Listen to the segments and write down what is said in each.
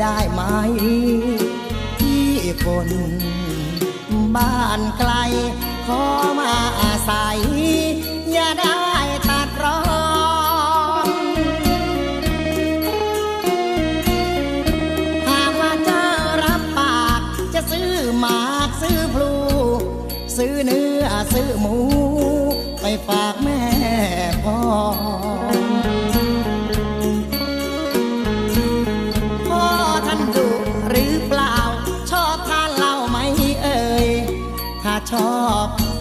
ได้ไหมที่คนบ้านไกล ขอมาอาศัย อย่าได้ตัดรอนหากว่าเจะรับปากจะซื้อหมากซื้อพลู ซื้อเนื้อซื้อหมู ไปฝากแม่พ่อพ่อ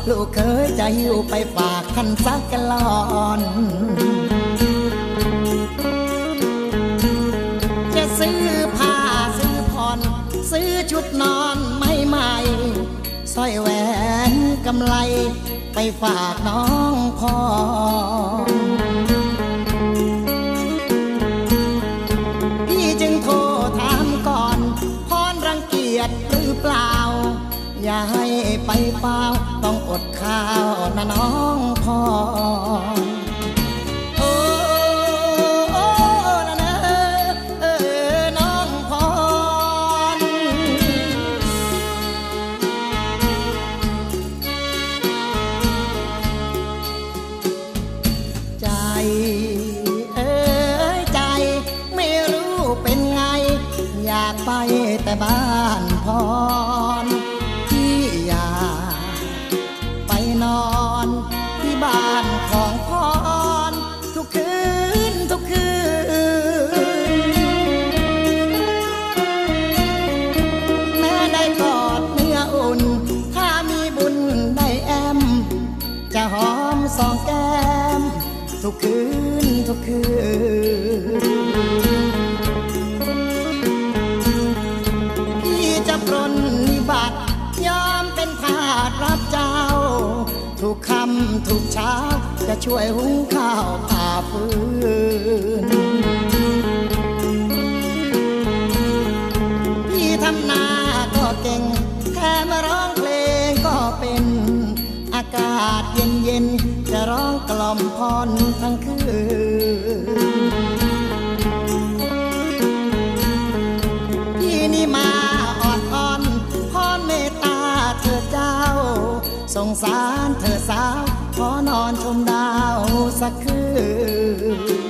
ลูกเคยจะหิวไปฝากท่านสักกะลอนจะซื้อผ้าซื้อผ่อนซื้อชุดนอนไม่ใหม่สร้อยแหวนกำไลไปฝากน้องพ่อพี่จึงโทรถามก่อนพรรังเกียจหรือเปล่า อย่าให้ไปเปล่าต้องอดข้าวนะน้องพ่อโอ้โอ้นเออน้องพรใจเอ้ยใจไม่รู้เป็นไงอยากไปแต่บ้านพร ที่บ้านของพรทุกคืนทุกคืน แม่ได้กอดเนื้ออุ่น ถ้ามีบุญได้แอม จะหอมสองแก้ม ทุกคืนทุกคืนพี่จะปรนนิบัติยอมเป็นทาสรับเจ้าทุกคำทุกเช้า จะช่วยหุงข้าวผ่าฟืนพี่ทำนาก็เก่ง แค่มาร้องเพลงก็เป็น อากาศเย็นเย็นๆจะร้องกล่อมพรทั้งคืนพี่นี่มาอดอ่อนพรเมตตาเธอเจ้าสงสารเธอสาว ขอนอนชมดาวสักคืน